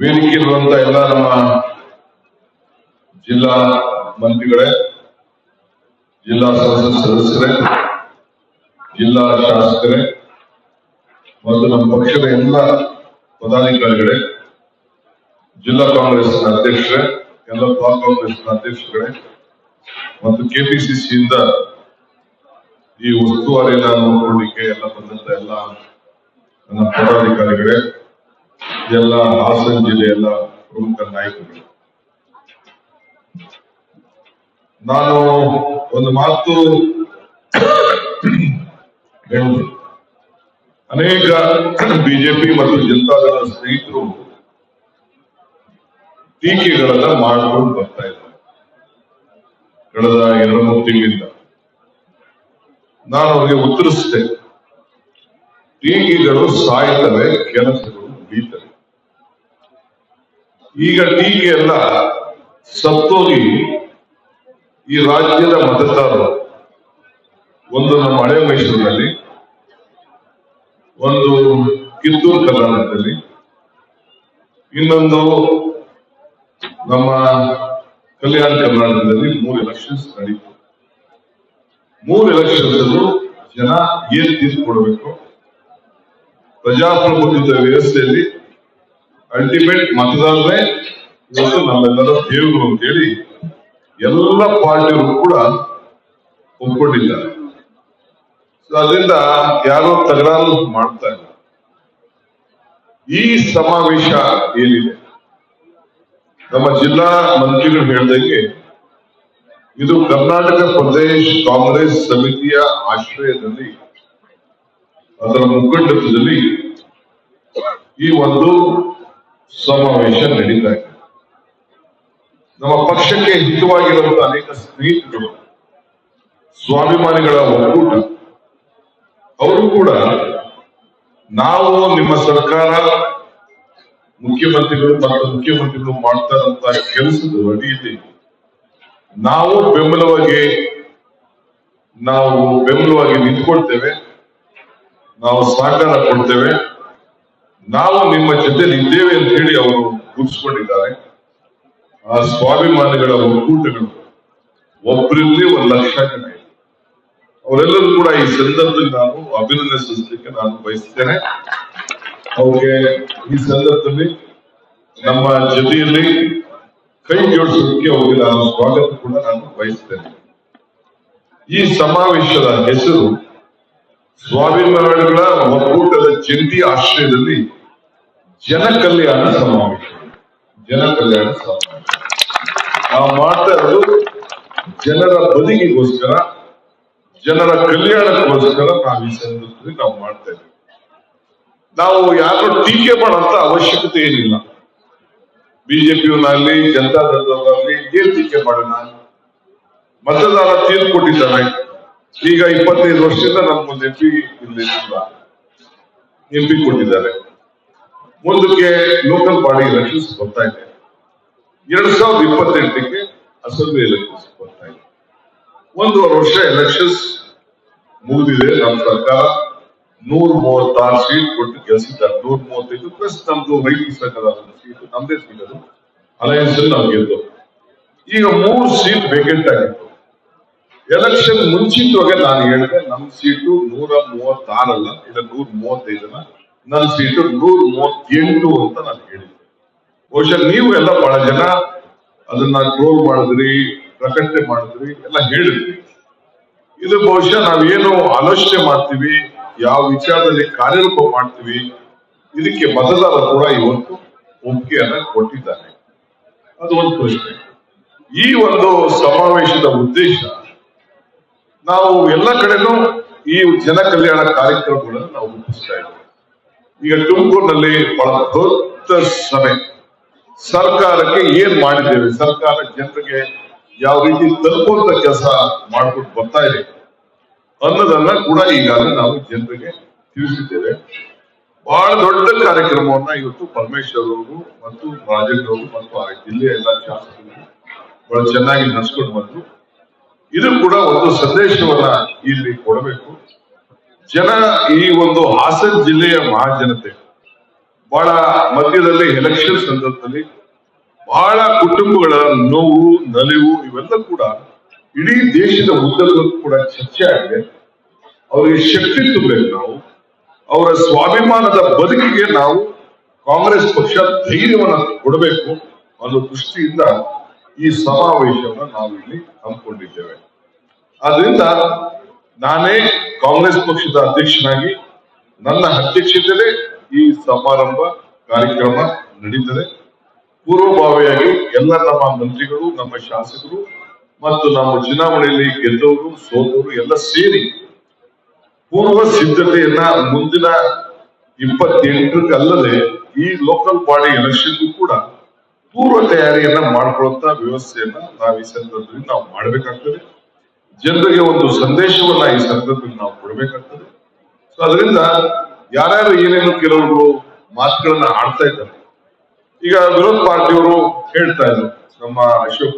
ವೇದಿಕೆಯಿರುವಂತ ಎಲ್ಲ ನಮ್ಮ ಜಿಲ್ಲಾ ಮಂತ್ರಿಗಳೇ, ಜಿಲ್ಲಾ ಸಂಸತ್ ಸದಸ್ಯರೇ, ಜಿಲ್ಲಾ ಶಾಸಕರೇ, ಮತ್ತು ನಮ್ಮ ಪಕ್ಷದ ಎಲ್ಲ ಪದಾಧಿಕಾರಿಗಳೇ, ಜಿಲ್ಲಾ ಕಾಂಗ್ರೆಸ್ನ ಅಧ್ಯಕ್ಷರೇ, ಎಲ್ಲ ಬ್ಲಾಕ್ ಕಾಂಗ್ರೆಸ್ನ ಅಧ್ಯಕ್ಷರುಗಳೇ, ಮತ್ತು ಕೆಪಿಸಿಸಿಯಿಂದ ಈ ಉಸ್ತುವಾರಿಯನ್ನು ನೋಡ್ಕೊಳ್ಳಿಕ್ಕೆ ಎಲ್ಲ ಬಂದಂತ ಎಲ್ಲ ನನ್ನ ಪದಾಧಿಕಾರಿಗಳೇ ಎಲ್ಲ ಹಾಸನ ಜಿಲ್ಲೆಯ ಪ್ರಮುಖ ನಾಯಕರು. ನಾನು ಒಂದು ಮಾತು ಹೇಳುವುದು. ಅನೇಕ ಬಿಜೆಪಿ ಮತ್ತು ಜನತಾದಳ ಸ್ನೇಹಿತರು ಟೀಕೆಗಳನ್ನ ಮಾಡಿಕೊಂಡು ಬರ್ತಾ ಇದ್ದಾರೆ ಕಳೆದ ಎರಡು ಮೂರು ತಿಂಗಳಿಂದ. ನಾನು ಅವರಿಗೆ ಉತ್ತರಿಸಿದೆ ಟೀಕೆಗಳು ಸಾಯ್ತವೆ, ಕೆಲಸಗಳು ಉಳಿತವೆ ಈಗ ಟೀಕೆ ಎಲ್ಲ ಸತ್ತೋಗಿ ಈ ರಾಜ್ಯದ ಮತದಾರರು, ಒಂದು ನಮ್ಮ ಹಳೆ ಮೈಸೂರಿನಲ್ಲಿ, ಒಂದು ಕಿತ್ತೂರು ಕರ್ನಾಟಕದಲ್ಲಿ, ಇನ್ನೊಂದು ನಮ್ಮ ಕಲ್ಯಾಣ ಕರ್ನಾಟಕದಲ್ಲಿ ಮೂರು ಎಲೆಕ್ಷನ್ಸ್ ನಡೀತು. ಮೂರು ಎಲೆಕ್ಷನ್ಸ್ ಜನ ಏನ್ ತೀರ್ಪು ಕೊಡಬೇಕು? ಪ್ರಜಾಪ್ರಭುತ್ವ ವ್ಯವಸ್ಥೆಯಲ್ಲಿ ಅಲ್ಟಿಮೇಟ್ ಮತದಾರರೇ, ಇವತ್ತು ನಮ್ಮೆಲ್ಲರ ದೇವರು ಅಂತೇಳಿ ಎಲ್ಲ ಪಾರ್ಟಿಯವರು ಕೂಡ ಒಪ್ಕೊಂಡಿದ್ದಾರೆ. ಅದರಿಂದ ಯಾರೋ ತಕರಾರು ಮಾಡ್ತಾ ಇಲ್ಲ ಈ ಸಮಾವೇಶ ಏನಿದೆ? ನಮ್ಮ ಜಿಲ್ಲಾ ಮಂತ್ರಿಗಳು ಹೇಳ್ದಂಗೆ ಇದು ಕರ್ನಾಟಕ ಪ್ರದೇಶ್ ಕಾಂಗ್ರೆಸ್ ಸಮಿತಿಯ ಆಶ್ರಯದಲ್ಲಿ, ಅದರ ಮುಖಂಡತ್ವದಲ್ಲಿ ಈ ಒಂದು ಸಮಾವೇಶ ನಡೀತಾ ಇದೆ. ನಮ್ಮ ಪಕ್ಷಕ್ಕೆ ಹಿತವಾಗಿರುವಂತಹ ಅನೇಕ ಸ್ನೇಹಿತರು, ಸ್ವಾಭಿಮಾನಿಗಳ ಒಕ್ಕೂಟ, ಅವರು ಕೂಡ ನಾವು ನಿಮ್ಮ ಸರ್ಕಾರ ಮುಖ್ಯಮಂತ್ರಿಗಳು ಮತ್ತು ಮುಖ್ಯಮಂತ್ರಿಗಳು ಮಾಡ್ತಾ ಇರುವಂತಹ ಕೆಲಸದ ಅಡಿಯಲ್ಲಿ ನಾವು ಬೆಂಬಲವಾಗಿ ನಾವು ಬೆಂಬಲವಾಗಿ ನಿಂತ್ಕೊಳ್ತೇವೆ, ನಾವು ಸಹಕಾರ ಕೊಡ್ತೇವೆ. ನಾವು ನಿಮ್ಮ ಜೊತೆಲಿ ಇದ್ದೇವೆ ಅಂತ ಹೇಳಿ ಅವರು ಗುರುಸ್ಕೊಂಡಿದ್ದಾರೆ ಆ ಸ್ವಾಭಿಮಾನಿಗಳ ಒಕ್ಕೂಟಗಳು ಒಬ್ಬರಲ್ಲಿ ಒಂದು ಲಕ್ಷ ಜನ ಅವರೆಲ್ಲರೂ ಕೂಡ ಈ ಸಂದರ್ಭದಲ್ಲಿ ನಾನು ಅಭಿನಂದಿಸಲಿಕ್ಕೆ ನಾನು ಬಯಸ್ತೇನೆ. ಅವ್ರಿಗೆ ಈ ಸಂದರ್ಭದಲ್ಲಿ ನಮ್ಮ ಜೊತೆಯಲ್ಲಿ ಕೈ ಜೋಡಿಸೋದಕ್ಕೆ ಅವರಿಗೆ ನಾನು ಸ್ವಾಗತ ಕೂಡ ನಾನು ಬಯಸ್ತೇನೆ. ಈ ಸಮಾವೇಶದ ಹೆಸರು ಸ್ವಾಭಿಮಾನಿಗಳ ಒಕ್ಕೂಟದ ಜಂಟಿ ಆಶ್ರಯದಲ್ಲಿ ಜನ ಕಲ್ಯಾಣ ಸಮಾವೇಶ. ಜನ ಕಲ್ಯಾಣ ಸಮಾವೇಶ. ನಾವು ಮಾಡ್ತಾ ಇರೋದು ಜನರ ಬದುಕಿಗೋಸ್ಕರ, ಜನರ ಕಲ್ಯಾಣಕ್ಕೋಸ್ಕರ ನಾವು ಈ ಸಂದರ್ಭದಲ್ಲಿ ನಾವು ಮಾಡ್ತಾ ಇದ್ದೀವಿ. ನಾವು ಯಾರು ಟೀಕೆ ಮಾಡೋಂತ ಅವಶ್ಯಕತೆ ಏನಿಲ್ಲ. ಬಿಜೆಪಿಯವನಾಗ್ಲಿ ಜನತಾ ದಳದವರಾಗ್ಲಿ ಏನ್ ಟೀಕೆ ಮಾಡೋಣ? ಮತದಾರ ತೀರ್ಪು ಕೊಟ್ಟಿದ್ದಾರೆ. ಈಗ ಇಪ್ಪತ್ತೈದು ವರ್ಷದಿಂದ ನಮ್ಮ ಎಂ ಪಿ ಇಲ್ಲಿ ಎಂ ಪಿ ಕೊಟ್ಟಿದ್ದಾರೆ. ಮುಂದಕ್ಕೆ ಲೋಕಲ್ ಬಾಡಿ ಎಲೆಕ್ಷನ್ಸ್ ಬರ್ತಾ ಇದೆ. ಎರಡ್ ಸಾವಿರದ ಇಪ್ಪತ್ತೆಂಟಕ್ಕೆ ಅಸೆಂಬ್ಲಿ ಎಲೆಕ್ಷನ್ಸ್ ಬರ್ತಾ ಇದೆ. ಒಂದೂವರೆ ವರ್ಷ ಎಲೆಕ್ಷನ್ಸ್ ಮುಗಿದಿದೆ. ನಮ್ಮ ಸರ್ಕಾರ ನೂರ ಮೂವತ್ತಾರು ಸೀಟ್ ಕೊಟ್ಟು ಗೆಲ್ಸಿದ್ದಾರೆ. ನೂರ ಮೂವತ್ತೈದು ಪ್ಲಸ್ ನಮ್ದು ರೈತ ಸರ್ಕಾರ ಸೀಟ್ ನಮ್ದೇ ಸೀಟ್ ಅದು. ಅಲಯನ್ಸ್ ಅಲ್ಲಿ ನಾವು ಗೆದ್ದು ಈಗ ಮೂರು ಸೀಟ್ ವೇಕೆಂಟ್ ಆಗಿತ್ತು. ಎಲೆಕ್ಷನ್ ಮುಂಚಿತವಾಗಿ ನಾನು ಹೇಳಿದೆ ನಮ್ಮ ಸೀಟು ನೂರ ಮೂವತ್ತಾರಲ್ಲ, ಇಲ್ಲ ನೂರ ಮೂವತ್ತೈದಲ್ಲ. ನನ್ನ ಸೀಟು ನೂರ ಮೂವತ್ತೆಂಟು ಅಂತ ನಾನು ಹೇಳಿದೆ ಬಹುಶಃ ನೀವು ಎಲ್ಲ ಬಹಳ ಜನ ಅದನ್ನ ಟ್ರೋಲ್ ಮಾಡಿದ್ರಿ, ಪ್ರಕಟಣೆ ಮಾಡಿದ್ರಿ, ಎಲ್ಲ ಹೇಳಿದ್ರಿ. ಇದು ಬಹುಶಃ ನಾವೇನು ಆಲೋಚನೆ ಮಾಡ್ತೀವಿ, ಯಾವ ವಿಚಾರದಲ್ಲಿ ಕಾರ್ಯರೂಪ ಮಾಡ್ತೀವಿ, ಇದಕ್ಕೆ ಮತದಾರ ಕೂಡ ಇವತ್ತು ಒಪ್ಪಿಗೆಯನ್ನ ಕೊಟ್ಟಿದ್ದಾರೆ. ಅದು ಒಂದು ಪ್ರಶ್ನೆ. ಈ ಒಂದು ಸಮಾವೇಶದ ಉದ್ದೇಶ, ನಾವು ಎಲ್ಲ ಕಡೆನೂ ಈ ಜನ ಕಲ್ಯಾಣ ಕಾರ್ಯಕ್ರಮಗಳನ್ನು ನಾವು ರೂಪಿಸ್ತಾ ಇದ್ದೇವೆ. ಈಗ ತುಮಕೂರಿನಲ್ಲಿ ಬಹಳ ದೊಡ್ಡ ಸಭೆ. ಸರ್ಕಾರಕ್ಕೆ ಏನ್ ಮಾಡಿದ್ದೇವೆ? ಸರ್ಕಾರ ಜನರಿಗೆ ಯಾವ ರೀತಿ ತಲುಪುವಂತ ಕೆಲಸ ಮಾಡ್ಕೊಂಡು ಬರ್ತಾ ಇದೆ ಅನ್ನೋದನ್ನ ಕೂಡ ಈಗಾಗಲೇ ನಾವು ಜನರಿಗೆ ತಿಳಿಸಿದ್ದೇವೆ. ಬಹಳ ದೊಡ್ಡ ಕಾರ್ಯಕ್ರಮವನ್ನ ಇವತ್ತು ಪರಮೇಶ್ವರ್ ಅವರು ಮತ್ತು ರಾಜೇಂದ್ರ ಅವರು ಮತ್ತು ಆ ಜಿಲ್ಲೆಯ ಎಲ್ಲ ಶಾಸಕರು ಬಹಳ ಚೆನ್ನಾಗಿ ನಡೆಸ್ಕೊಂಡು ಬಂದ್ರು. ಇದು ಕೂಡ ಒಂದು ಸಂದೇಶವನ್ನ ಇಲ್ಲಿ ಕೊಡಬೇಕು. ಜನ ಈ ಒಂದು ಹಾಸನ ಜಿಲ್ಲೆಯ ಮಹಾಜನತೆ, ಬಹಳ ಮಧ್ಯದಲ್ಲಿ ಎಲೆಕ್ಷನ್ ಸಂದರ್ಭದಲ್ಲಿ ಬಹಳ ಕುಟುಂಬಗಳ ನೋವು, ನಲಿವು ಇವೆಲ್ಲ ಕೂಡ ಇಡೀ ದೇಶದ ಉದ್ದಕ್ಕೂ ಕೂಡ ಚರ್ಚೆ ಆಗಿದೆ. ಅವರಿಗೆ ಶಕ್ತಿ ತುಂಬಬೇಕು ನಾವು. ಅವರ ಸ್ವಾಭಿಮಾನದ ಬದುಕಿಗೆ ನಾವು ಕಾಂಗ್ರೆಸ್ ಪಕ್ಷ ಧೈರ್ಯವನ್ನು ಕೊಡಬೇಕು ಅನ್ನೋ ದೃಷ್ಟಿಯಿಂದ ಈ ಸಮಾವೇಶವನ್ನು ನಾವು ಇಲ್ಲಿ ಹಮ್ಮಿಕೊಂಡಿದ್ದೇವೆ. ಆದ್ರಿಂದ ನಾನೇ ಕಾಂಗ್ರೆಸ್ ಪಕ್ಷದ ಅಧ್ಯಕ್ಷನಾಗಿ ನನ್ನ ಅಧ್ಯಕ್ಷತೆಯಲ್ಲೇ ಈ ಸಮಾರಂಭ ಕಾರ್ಯಕ್ರಮ ನಡೀತದೆ. ಪೂರ್ವಭಾವಿಯಾಗಿ ಎಲ್ಲ ನಮ್ಮ ಮಂತ್ರಿಗಳು, ನಮ್ಮ ಶಾಸಕರು ಮತ್ತು ನಮ್ಮ ಚುನಾವಣೆಯಲ್ಲಿ ಗೆದ್ದವರು, ಸೋತವರು ಎಲ್ಲ ಸೇರಿ ಪೂರ್ವ ಸಿದ್ಧತೆಯನ್ನ ಮುಂದಿನ ಇಪ್ಪತ್ತೆಂಟರಲ್ಲದೆ ಈ ಲೋಕಲ್ ಬಾಡಿ ಎಲೆಕ್ಷನ್ಗೂ ಕೂಡ ಪೂರ್ವ ತಯಾರಿಯನ್ನ ಮಾಡ್ಕೊಳ್ಳುವಂತ ವ್ಯವಸ್ಥೆಯನ್ನ ನಾವು ಈ ಸಂದರ್ಭದಲ್ಲಿ ನಾವು ಮಾಡಬೇಕಾಗ್ತದೆ. ಜನರಿಗೆ ಒಂದು ಸಂದೇಶವನ್ನ ಈ ಸಂದರ್ಭದಲ್ಲಿ ನಾವು ಕೊಡಬೇಕಾಗ್ತದೆ. ಸೊ ಅದರಿಂದ ಯಾರ್ಯಾರು ಏನೇನು ಕೆಲವರು ಮಾತುಗಳನ್ನ ಆಡ್ತಾ ಇದ್ದಾರೆ. ಈಗ ವಿರೋಧ ಪಾರ್ಟಿಯವರು ಹೇಳ್ತಾ ಇದ್ರು ನಮ್ಮ ಅಶೋಕ್